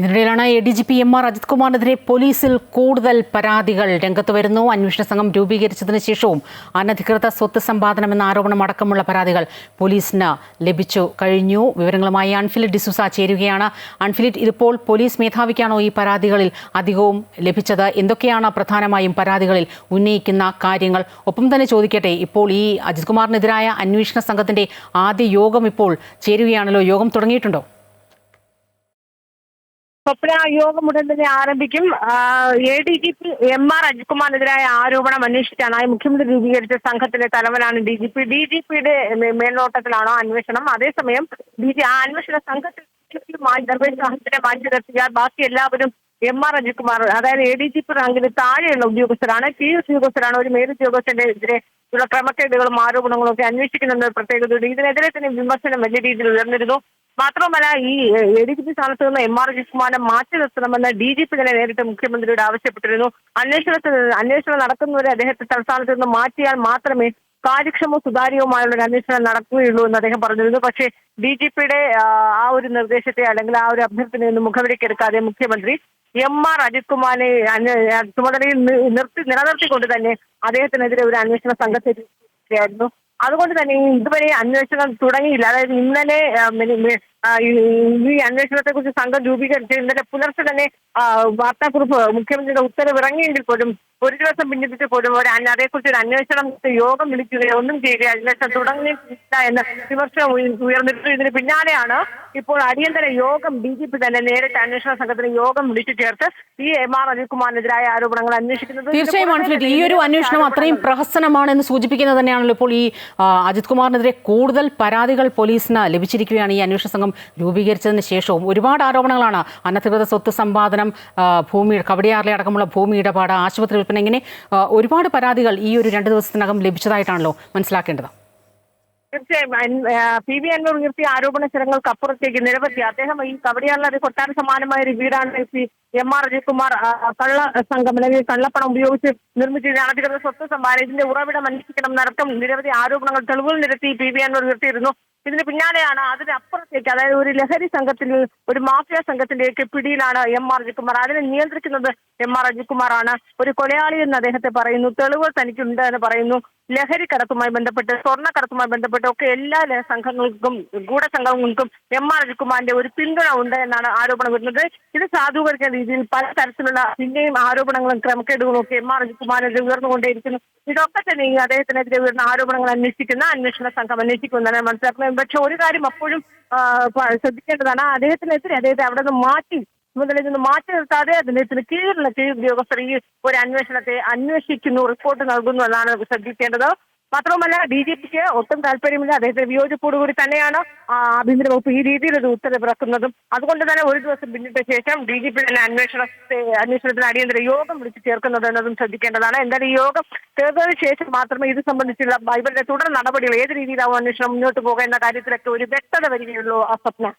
ഇതിനിടയിലാണ് A D G P M R Ajith കുമാറിനെതിരെ പോലീസിൽ കൂടുതൽ പരാതികൾ. രംഗത്ത് വരുന്നു. അന്വേഷണ സംഘം രൂപീകരിച്ചതിന് ശേഷവും അനധികൃത സ്വത്ത് സമ്പാദനം എന്ന ആരോപണം അടക്കമുള്ള പരാതികൾ പോലീസിന് ലഭിച്ചു കഴിഞ്ഞു. വിവരങ്ങളുമായി അൺഫിലിറ്റ് ഡിസുസ ചേരുകയാണ്. അൺഫിലിറ്റ് ഇതിപ്പോൾ പോലീസ് മേധാവിക്കാണോ ഈ പരാതികളിൽ അധികവും ലഭിച്ചത്? എന്തൊക്കെയാണ് പ്രധാനമായും പരാതികളിൽ ഉന്നയിക്കുന്ന കാര്യങ്ങൾ? ഒപ്പം തന്നെ ചോദിക്കട്ടെ ഇപ്പോൾ ഈ അജിത് കുമാറിനെതിരായ അന്വേഷണ സംഘത്തിന്റെ ആദ്യ യോഗം ഇപ്പോൾ ചേരുകയാണല്ലോ. യോഗം തുടങ്ങിയിട്ടുണ്ടോ? സ്വപ്ന യോഗം ഉടൻ തന്നെ ആരംഭിക്കും. A D G P M R അജിത്കുമാറിനെതിരായ ആരോപണം അന്വേഷിക്കാനായി മുഖ്യമന്ത്രി രൂപീകരിച്ച സംഘത്തിന്റെ തലവനാണ് D G P D G പിയുടെ മേൽനോട്ടത്തിലാണോ അന്വേഷണം. അതേസമയം ഡി ജി ആ അന്വേഷണ സംഘത്തിൽ നിർവഹിച്ച മാറ്റി നിർത്തിയാൽ ബാക്കി എല്ലാവരും എം ആർ അജിത്കുമാർ അതായത് എ ഡി ജി പി റാങ്കിന് താഴെയുള്ള ഉദ്യോഗസ്ഥരാണ്. കീഴ് ഉദ്യോഗസ്ഥരാണ്. ഒരു മേലുദ്യോഗസ്ഥന്റെ എതിരെ ഉള്ള ക്രമക്കേടുകളും ആരോപണങ്ങളും ഒക്കെ അന്വേഷിക്കുന്ന പ്രത്യേകതയുണ്ട് ഇതിനെതിരെ തന്നെ വിമർശനം വലിയ രീതിയിൽ ഉയർന്നിരുന്നു. മാത്രമല്ല ഈ എ ഡി ജി പി സ്ഥാനത്ത് നിന്ന് എം ആർ അജിത്കുമാറിനെ മാറ്റി നിർത്തണമെന്ന് ഡി ജി പി തന്നെ നേരിട്ട് മുഖ്യമന്ത്രിയോട് ആവശ്യപ്പെട്ടിരുന്നു. അന്വേഷണത്തിൽ അന്വേഷണം നടക്കുന്നവരെ അദ്ദേഹത്തെ തലസ്ഥാനത്ത് നിന്ന് മാറ്റിയാൽ മാത്രമേ കാര്യക്ഷമവും സുതാര്യവുമായുള്ള ഒരു അന്വേഷണം നടക്കുകയുള്ളൂ എന്ന് അദ്ദേഹം പറഞ്ഞിരുന്നു. പക്ഷേ ഡി ജി പിയുടെ ആ ഒരു നിർദ്ദേശത്തെ അല്ലെങ്കിൽ ആ ഒരു അഭ്യർത്ഥനയൊന്നും മുഖവിലേക്കെടുക്കാതെ മുഖ്യമന്ത്രി എം ആർ അജിത് കുമാറിനെ ചുമതലയിൽ നിർത്തി നിലനിർത്തിക്കൊണ്ട് തന്നെ അദ്ദേഹത്തിനെതിരെ ഒരു അന്വേഷണ സംഘത്തെ ആയിരുന്നു അതുകൊണ്ട് തന്നെ ഇതുവരെ അന്വേഷണം തുടങ്ങിയില്ല. അതായത് ഇന്നലെ ഈ അന്വേഷണത്തെ കുറിച്ച് സംഘം രൂപീകരിച്ച് ഇന്നലെ പുലർച്ചെ തന്നെ വാർത്താക്കുറിപ്പ് മുഖ്യമന്ത്രിയുടെ ഉത്തരവ് ഇറങ്ങിയെങ്കിൽ പോലും ഒരു ദിവസം പിന്നിട്ട് പോലും ഒരു അതേക്കുറിച്ച് ഒരു അന്വേഷണം യോഗം വിളിക്കുകയോ ഒന്നും ചെയ്യുകയോ അന്വേഷണം തുടങ്ങിയില്ല എന്ന വിമർശനം ഉയർന്നിട്ടു ഇതിന് പിന്നാലെയാണ് ഇപ്പോൾ അടിയന്തര യോഗം ഡി ജി പി തന്നെ നേരിട്ട് അന്വേഷണ സംഘത്തിന് യോഗം വിളിച്ചു ചേർത്ത് ഈ എം ആർ അനിൽകുമാറിനെതിരായ ആരോപണങ്ങൾ അന്വേഷിക്കുന്നത്. തീർച്ചയായും ഈ ഒരു അന്വേഷണം അത്രയും പ്രഹസനമാണെന്ന് സൂചിപ്പിക്കുന്നത് തന്നെയാണല്ലോ ഇപ്പോൾ ഈ അജിത് കുമാറിനെതിരെ കൂടുതൽ പരാതികൾ പോലീസിന് ലഭിച്ചിരിക്കുകയാണ് ഈ അന്വേഷണ സംഘം രൂപീകരിച്ചതിന് ശേഷവും ഒരുപാട് ആരോപണങ്ങളാണ് അനധികൃത സ്വത്ത് സമ്പാദനം ഭൂമി കവടിയാറിലെ അടക്കമുള്ള ഭൂമി ഇടപാട് ആശുപത്രി വിൽപ്പന ഇങ്ങനെ ഒരുപാട് പരാതികൾ ഈ ഒരു രണ്ട് ദിവസത്തിനകം ലഭിച്ചതായിട്ടാണല്ലോ മനസ്സിലാക്കേണ്ടത്. തീർച്ചയായും. പി വി അൻവർ ഉയർത്തിയ ആരോപണ സ്ഥലങ്ങൾക്ക് അപ്പുറത്തേക്ക് നിരവധി. അദ്ദേഹം ഈ കവടിയാറിലെ കൊട്ടാര സമാനമായ ഒരു വീടാണ് എം ആർ അജയ്കുമാർ കള്ള സംഘം അല്ലെങ്കിൽ കള്ളപ്പണം ഉപയോഗിച്ച് നിർമ്മിച്ച അനധികൃത സ്വത്ത് സമ്മാനം ഇതിന്റെ ഉറവിടം അന്വേഷിക്കണം നടക്കം നിരവധി ആരോപണങ്ങൾ തെളിവുകൾ നിരത്തി പി വി അൻവർ ഉയർത്തിയിരുന്നു. ഇതിന് പിന്നാലെയാണ് അതിനപ്പുറത്തേക്ക് അതായത് ഒരു ലഹരി സംഘത്തിൽ ഒരു മാഫിയ സംഘത്തിന്റെയൊക്കെ പിടിയിലാണ് എം ആർ അജികുമാർ അതിനെ നിയന്ത്രിക്കുന്നത് എം ആർ അജികുമാറാണ് ഒരു കൊലയാളി എന്ന് അദ്ദേഹത്തെ പറയുന്നു. തെളിവുകൾ തനിക്കുണ്ട് എന്ന് പറയുന്നു. ലഹരി കടത്തുമായി ബന്ധപ്പെട്ട് സ്വർണക്കടത്തുമായി ബന്ധപ്പെട്ട് ഒക്കെ എല്ലാ സംഘങ്ങൾക്കും ഗൂഢസംഘങ്ങൾക്കും എം ആർ അജികുമാറിന്റെ ഒരു പിന്തുണ ഉണ്ട് എന്നാണ് ആരോപണം വരുന്നത്. ഇത് സാധൂകരിക്കുന്ന രീതിയിൽ പല തരത്തിലുള്ള പിന്നെയും ആരോപണങ്ങളും ക്രമക്കേടുകളും ഒക്കെ എം ആർ അജിത്കുമാറിനെതിരെ ഉയർന്നുകൊണ്ടേയിരിക്കുന്നു. ഇതൊക്കെ തന്നെ ഈ അദ്ദേഹത്തിനെതിരെ ഉയർന്ന ആരോപണങ്ങൾ അന്വേഷിക്കുന്ന അന്വേഷണ സംഘം അന്വേഷിക്കുന്നതാണ് മനസ്സിലാക്കുന്നത്. പക്ഷെ ഒരു കാര്യം അപ്പോഴും ശ്രദ്ധിക്കേണ്ടതാണ്. അദ്ദേഹത്തിനെതിരെ അദ്ദേഹത്തെ അവിടെ നിന്ന് മാറ്റി ചുമതലയിൽ നിന്ന് മാറ്റി നിർത്താതെ അദ്ദേഹത്തിന് കീഴിലുള്ള കീഴ് ഉദ്യോഗസ്ഥർ ഈ ഒരു അന്വേഷണത്തെ അന്വേഷിക്കുന്നു റിപ്പോർട്ട് നൽകുന്നു എന്നാണ് ശ്രദ്ധിക്കേണ്ടത്. മാത്രവുമല്ല ബി ജെ പിക്ക് ഒട്ടും താല്പര്യമില്ല. അദ്ദേഹത്തിന്റെ വിയോജിപ്പോടുകൂടി തന്നെയാണ് ആഭ്യന്തര വകുപ്പ് ഈ രീതിയിൽ ഒരു ഉത്തരവ് ഇറക്കുന്നതും. അതുകൊണ്ട് തന്നെ ഒരു ദിവസം പിന്നിട്ട ശേഷം ഡി ജി പി തന്നെ അന്വേഷണത്തെ അന്വേഷണത്തിന് അടിയന്തര യോഗം വിളിച്ചു ചേർക്കുന്നത് എന്നതും ശ്രദ്ധിക്കേണ്ടതാണ്. എന്തായാലും ഈ യോഗം ചേർന്നതിന് ശേഷം മാത്രമേ ഇത് സംബന്ധിച്ചുള്ള ഇവരുടെ തുടർ നടപടികൾ ഏത് രീതിയിലാവും അന്വേഷണം മുന്നോട്ട് പോകുക എന്ന കാര്യത്തിലൊക്കെ ഒരു വ്യക്തത വരികയുള്ളൂ ആ സ്വപ്ന.